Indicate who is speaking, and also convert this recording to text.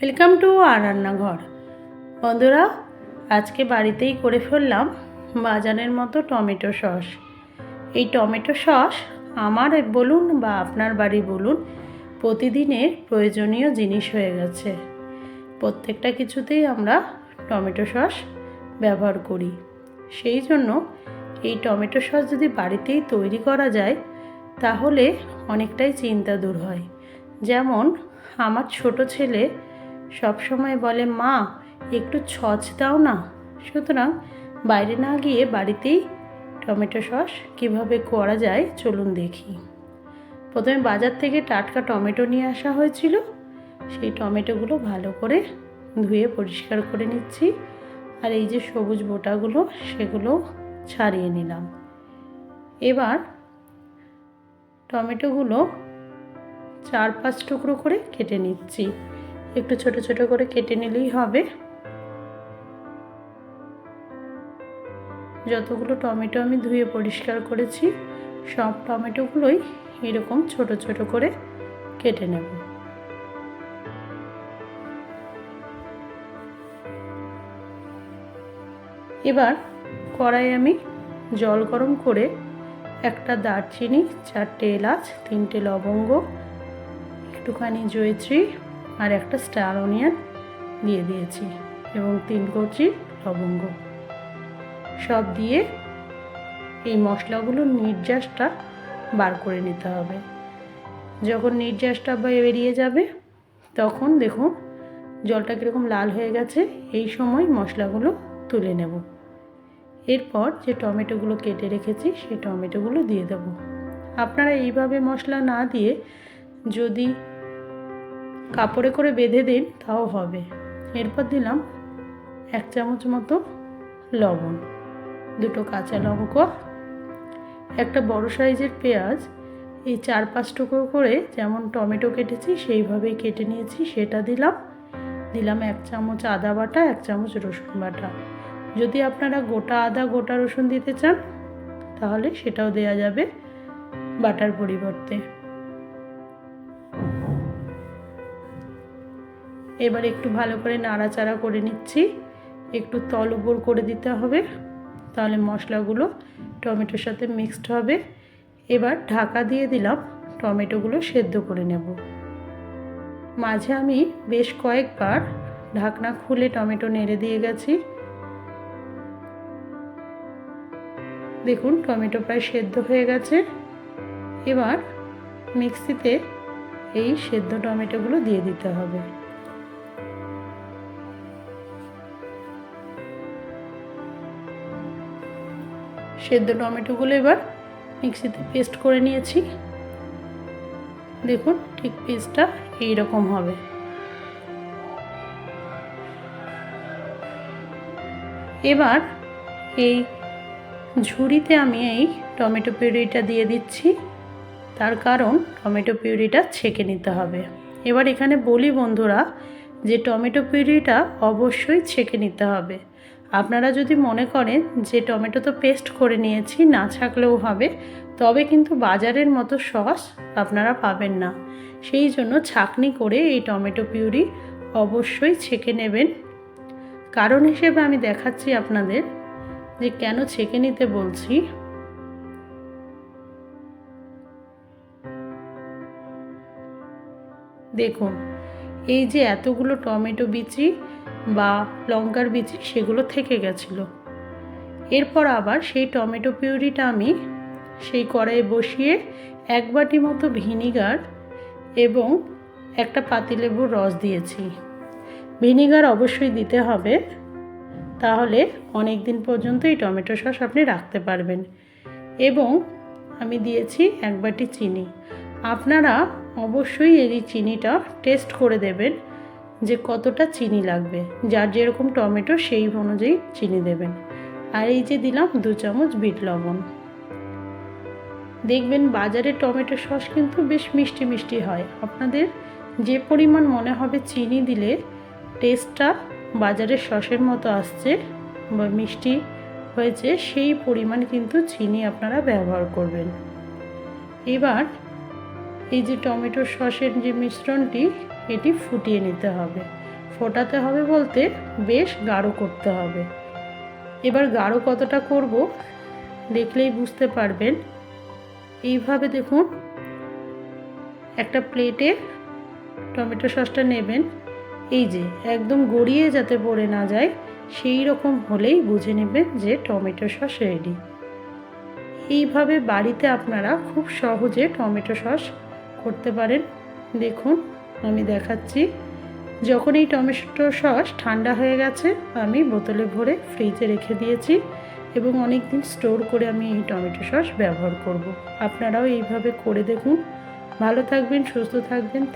Speaker 1: Welcome to আর রান্নাঘর। বন্ধুরা, আজকে বাড়িতেই করে ফেললাম বাজারের মতো টমেটো সস। এই টমেটো সস আমার বলুন বা আপনার বাড়ি বলুন প্রতিদিনের প্রয়োজনীয় জিনিস হয়ে গেছে। প্রত্যেকটা কিছুতেই আমরা টমেটো সস ব্যবহার করি। সেই জন্য এই টমেটো সস যদি বাড়িতেই তৈরি করা যায়, তাহলে অনেকটাই চিন্তা দূর হয়। যেমন, আমার ছোট ছেলে সব সময় বলে, মা, একটু ছচ দাও না। সুতরাং বাইরে না গিয়ে বাড়িতেই টমেটো সস কীভাবে করা যায় চলুন দেখি। প্রথমে বাজার থেকে টাটকা টমেটো নিয়ে আসা হয়েছিল। সেই টমেটোগুলো ভালো করে ধুয়ে পরিষ্কার করে নিচ্ছি। আর এই যে সবুজ বোটাগুলো, সেগুলো ছাড়িয়ে নিলাম। এবার টমেটোগুলো চার পাঁচ টুকরো করে কেটে নিচ্ছি। একটু ছোট ছোট করে কেটে নিলেই হবে। যতগুলো টমেটো আমি ধুয়ে পরিষ্কার করেছি, সব টমেটোগুলোই এরকম ছোট ছোট করে কেটে নেব। এবার কড়াই আমি জল গরম করে একটা দারচিনি, চারটে এলাচ, তিনটে লবঙ্গ, একটুখানি জয়ত্রী আর একটা স্টার অনিয়ন দিয়ে দিয়েছি এবং তিন কচি লবঙ্গ। সব দিয়ে এই মশলাগুলোর নির্যাসটা বার করে নিতে হবে। যখন নির্যাসটা বেরিয়ে যাবে, তখন দেখুন জলটা কীরকম লাল হয়ে গেছে, এই সময় মশলাগুলো তুলে নেব। এরপর যে টমেটোগুলো কেটে রেখেছি, সেই টমেটোগুলো দিয়ে দেব। আপনারা এইভাবে মশলা না দিয়ে যদি কাপড়ে করে বেঁধে দিন, তাও হবে। এরপর দিলাম এক চামচ মতো লবণ, দুটো কাঁচা লঙ্কা, একটা বড় সাইজের পেঁয়াজ। এই চার পাঁচ টুকরো করে যেমন টমেটো কেটেছি, সেইভাবেই কেটে নিয়েছি, সেটা দিলাম। দিলাম এক চামচ আদা বাটা, এক চামচ রসুন বাটা। যদি আপনারা গোটা আদা, গোটা রসুন দিতে চান, তাহলে সেটাও দেয়া যাবে বাটার পরিবর্তে। এবার একটু ভালো করে নাড়াচাড়া করে নিচ্ছি। একটু তল উপর করে দিতে হবে। তাহলে মশলাগুলো টমেটোর সাথে মিক্সড হবে। এবার ঢাকা দিয়ে দিলাম টমেটোগুলো সেদ্ধ করে নেব। মাঝে আমি বেশ কয়েকবার ঢাকনা খুলে টমেটো নেড়ে দিয়ে গেছি। দেখুন, টমেটো প্রায় সেদ্ধ হয়ে গেছে। এবার মিক্সিতে এই সেদ্ধ টমেটোগুলো দিয়ে দিতে হবে। সেদ্ধ টমেটোগুলো এবার মিক্সিতে পেস্ট করে নিয়েছি। দেখুন ঠিক পেস্টটা এইরকম হবে। এবার এই ঝুড়িতে আমি এই টমেটো পিউরিটা দিয়ে দিচ্ছি। তার কারণ টমেটো পিউরিটা ছেঁকে নিতে হবে। এবার এখানে বলি বন্ধুরা, যে টমেটো পিউরিটা অবশ্যই ছেঁকে নিতে হবে। আপনারা যদি মনে করেন যে টমেটো তো পেস্ট করে নিয়েছি, না ছাকলেও হবে, তবে কিন্তু বাজারের মতো সস আপনারা পাবেন না। সেই জন্য ছাকনি করে এই টমেটো পিউরি অবশ্যই ছেঁকে নেবেন। কারণ হিসেবে আমি দেখাচ্ছি আপনাদের যে কেন ছেঁকে নিতে বলছি। দেখুন, এই যে এতগুলো টমেটো বিচি বা লঙ্কার বিচি সেগুলো থেকে গেছিল। এরপর আবার সেই টমেটো পিউরিটা আমি সেই কড়াইয়ে বসিয়ে এক বাটি মতো ভিনিগার এবং একটা পাতিলেবুর রস দিয়েছি। ভিনিগার অবশ্যই দিতে হবে। তাহলে অনেক দিন পর্যন্ত এই টমেটো সস আপনি রাখতে পারবেন। এবং আমি দিয়েছি এক বাটি চিনি। আপনারা অবশ্যই এই চিনিটা টেস্ট করে দেবেন। যে কতটা চিনি লাগবে। যার যেরকম টমেটো, সেই অনুযায়ী চিনি দেবেন। আর এই যে দিলাম দু চামচ বিট লবণ। দেখবেন বাজারে টমেটো সস কিন্তু বেশ মিষ্টি মিষ্টি হয়। আপনাদের যে পরিমাণ মনে হবে চিনি দিলে টেস্টটা বাজারের সসের মতো আসছে বা মিষ্টি হয়েছে, সেই পরিমাণ কিন্তু চিনি আপনারা ব্যবহার করবেন। এবার এই যে টমেটো সসের যে মিশ্রণটি এটি ফুটিয়ে নিতে হবে। ফোটাতে হবে বলতে বেশ গাঢ় করতে হবে। এবার গাঢ় কতটা করব দেখলেই বুঝতে পারবেন। এইভাবে দেখুন, একটা প্লেটে টমেটো সসটা নেবেন। এই যে, একদম গড়িয়ে যাতে পড়ে না যায়, সেই রকম হলেই বুঝে নেবেন যে টমেটো সস রেডি এইভাবে বাড়িতে আপনারা খুব সহজে টমেটো সস করতে পারেন। দেখুন আমি দেখাচ্ছি। যখন এই টমেটো সস ঠান্ডা হয়ে গেছে, আমি বোতলে ভরে ফ্রিজে রেখে দিয়েছি এবং অনেক দিন স্টোর করে আমি এই টমেটো সস ব্যবহার করব। আপনারাও এইভাবে করে দেখুন। ভালো থাকবেন, সুস্থ থাকবেন।